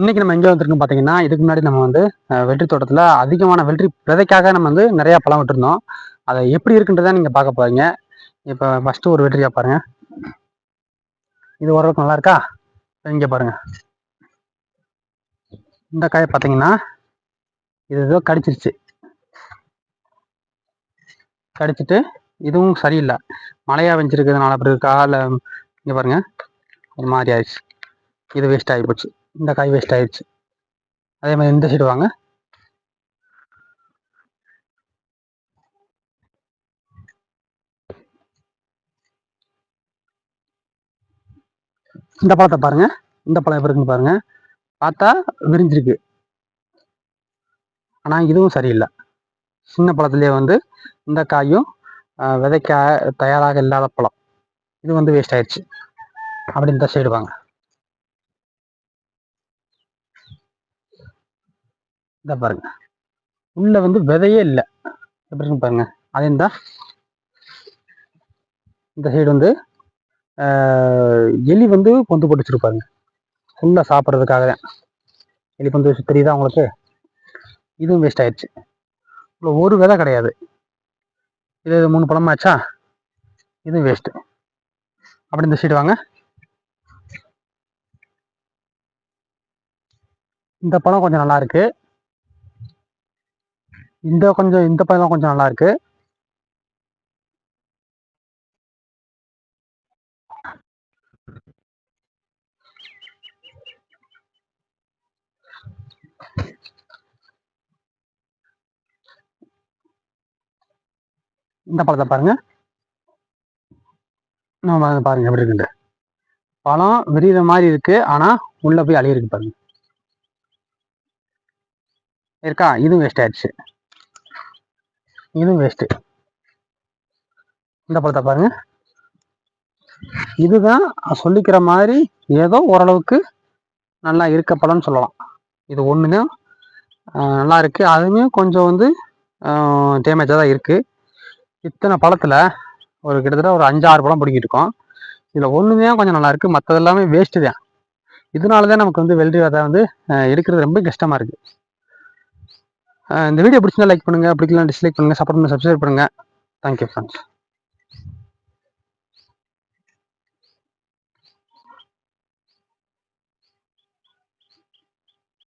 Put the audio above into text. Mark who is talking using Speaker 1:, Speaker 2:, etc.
Speaker 1: இன்றைக்கி நம்ம எங்கே வந்துருக்கோம் பார்த்தீங்கன்னா இதுக்கு முன்னாடி நம்ம வந்து வெற்றி தோட்டத்தில் அதிகமான வெற்றி விதைக்காக நம்ம வந்து நிறையா பழம் விட்டுருந்தோம். அதை எப்படி இருக்குன்றதை நீங்கள் பார்க்க போறீங்க. இப்போ ஃபஸ்ட்டு ஒரு வெற்றியாக பாருங்கள் இது ஓரளவுக்கு நல்லா இருக்கா? இங்கே பாருங்கள் இந்த காயை பார்த்தீங்கன்னா இது ஏதோ கடிச்சிருச்சு. கடிச்சிட்டு இதுவும் சரியில்லை. மழையாக வெஞ்சிருக்கிறதுனால அப்படி இருக்கா? இல்லை இங்கே பாருங்க. ஒரு மாதிரி ஆயிடுச்சு. இது வேஸ்ட் ஆகி போச்சு. இந்த காய் வேஸ்ட் ஆயிடுச்சு. அதே மாதிரி இந்த சைடு வாங்க. இந்த பழத்தை பாருங்க. இந்த பழம் எப்படி இருக்குன்னு பாருங்க. பார்த்தா விரிஞ்சிருக்கு. ஆனால் இதுவும் சரியில்லை. சின்ன பழத்துலேயே வந்து இந்த காயும் விதைக்க தயாராக இல்லாத பழம். இது வந்து வேஸ்ட் ஆயிடுச்சு. அப்படி இந்த சைடு வாங்க. இதை பாருங்க. உள்ள வந்து விதையே இல்லை. எப்படி பாருங்க. அதே தான் இந்த சைடு வந்து எலி வந்து பொந்து போட்டு வச்சுருப்பாருங்க ஃபுல்லாக சாப்பிட்றதுக்காக தான் எலி பொந்து வச்சு தெரியுதா உங்களுக்கு? இதுவும் வேஸ்ட் ஆயிடுச்சு. இவ்வளோ ஒரு விதை கிடையாது. இது மூணு பழமாச்சா இதுவும் வேஸ்ட்டு அப்படி இந்த சைடு வாங்க. இந்த பழம் கொஞ்சம் நல்லா இருக்குது இந்த கொஞ்சம் இந்த பழம் கொஞ்சம் நல்லா இருக்கு. இந்த பழத்தை பாருங்க. நம்ம பாருங்க எப்படி இருக்குண்டு பழம் விரிகிற மாதிரி இருக்கு ஆனா உள்ள போய் அழியிருக்கு பாருங்க. இருக்கா? இதுவும் வேஸ்ட் ஆயிடுச்சு. இதுவும் வேஸ்ட் இந்த பழத்தை பாருங்க. இதுதான் சொல்லிக்கிற மாதிரி ஏதோ ஓரளவுக்கு நல்லா இருக்க பழம்னு சொல்லலாம். இது ஒன்றுமே நல்லா இருக்கு. அதுவுமே கொஞ்சம் வந்து டேமேஜாக தான் இருக்கு. இத்தனை பழத்துல ஒரு கிட்டத்தட்ட ஒரு அஞ்சு ஆறு பழம் பிடிக்கிட்டு இருக்கோம். இதில் ஒன்றுமே கொஞ்சம் நல்லா இருக்கு. மற்றது எல்லாமே வேஸ்ட்டு தான். இதனால தான் நமக்கு வந்து வெள்ளி விதை வந்து எடுக்கிறது ரொம்ப கஷ்டமா இருக்கு. இந்த வீடியோ பிடிச்சிருந்தா லைக் பண்ணுங்க பிடிக்கலாம் டிஸ்லைக் பண்ணுங்கள் சப்போர்ட் பண்ணி சப்ஸ்கிரைப் பண்ணுங்கள் தேங்க்யூ ஃப்ரெண்ட்ஸ்